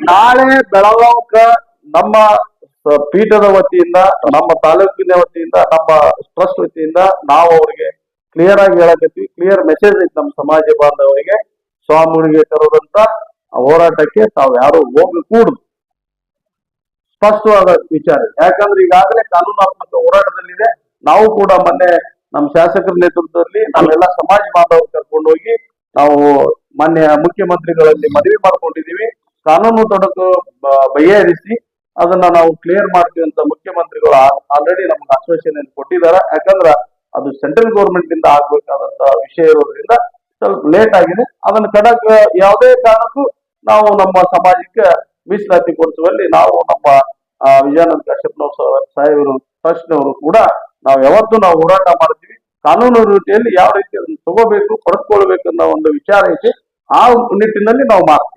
ನಾಳೆ ಬೆಳಗಾವಕ ನಮ್ಮ ಪೀಠದ ವತಿಯಿಂದ, ನಮ್ಮ ತಾಲೂಕಿನ ವತಿಯಿಂದ, ನಮ್ಮ ಟ್ರಸ್ಟ್ ವತಿಯಿಂದ ನಾವು ಅವರಿಗೆ ಕ್ಲಿಯರ್ ಆಗಿ ಹೇಳಕತ್ತೀವಿ. ಕ್ಲಿಯರ್ ಮೆಸೇಜ್ ಐತಿ ನಮ್ಮ ಸಮಾಜ ಬಾಂಧವರಿಗೆ. ಸ್ವಾಮಿಗೆ ತರೋದಂತ ಹೋರಾಟಕ್ಕೆ ತಾವು ಯಾರು ಹೋಗಕೂಡುದು. ಸ್ಪಷ್ಟವಾದ ವಿಚಾರ ಯಾಕಂದ್ರೆ ಈಗಾಗಲೇ ಕಾನೂನಾತ್ಮಕ ಹೋರಾಟದಲ್ಲಿದೆ. ನಾವು ಕೂಡ ಮೊನ್ನೆ ನಮ್ಮ ಶಾಸಕರ ನೇತೃತ್ವದಲ್ಲಿ ನಾವೆಲ್ಲ ಸಮಾಜ ಬಾಂಧವರು ಕರ್ಕೊಂಡು ಹೋಗಿ ನಾವು ಮಾನ್ಯ ಮುಖ್ಯಮಂತ್ರಿಗಳಲ್ಲಿ ಮನವಿ ಮಾಡ್ಕೊಂಡಿದೀವಿ ಕಾನೂನು ತೊಡಕು ಬಗೆಹರಿಸಿ ಅದನ್ನ ನಾವು ಕ್ಲಿಯರ್ ಮಾಡ್ತೀವಿ ಅಂತ ಮುಖ್ಯಮಂತ್ರಿಗಳು ಆಲ್ರೆಡಿ ನಮ್ಗೆ ಆಶ್ವಾಸನೆ ಕೊಟ್ಟಿದ್ದಾರೆ. ಯಾಕಂದ್ರ ಅದು ಸೆಂಟ್ರಲ್ ಗೌರ್ಮೆಂಟ್ ಇಂದ ಆಗ್ಬೇಕಾದಂತ ವಿಷಯ ಇರೋದ್ರಿಂದ ಸ್ವಲ್ಪ ಲೇಟ್ ಆಗಿದೆ. ಅದನ್ನ ಕಡಕ್ ಯಾವುದೇ ಕಾರಣಕ್ಕೂ ನಾವು ನಮ್ಮ ಸಮಾಜಕ್ಕೆ ಮೀಸಲಾತಿ ಕೊಡಿಸುವಲ್ಲಿ ನಾವು ನಮ್ಮ ವಿಜಯಾನಂದ ಕಶ್ಯಪ್ನವ್ರ ಸಾಹೇಬರು ಟ್ರಸ್ಟ್ನವರು ಕೂಡ ನಾವು ಯಾವತ್ತೂ ನಾವು ಹೋರಾಟ ಮಾಡ್ತೀವಿ. ಕಾನೂನು ರೀತಿಯಲ್ಲಿ ಯಾವ ರೀತಿ ಅದನ್ನು ತಗೋಬೇಕು, ಪಡೆದುಕೊಳ್ಬೇಕು ಅನ್ನೋ ಒಂದು ವಿಚಾರ ಐತಿ ಆ ನಿಟ್ಟಿನಲ್ಲಿ ನಾವು ಮಾಡ್ತೀವಿ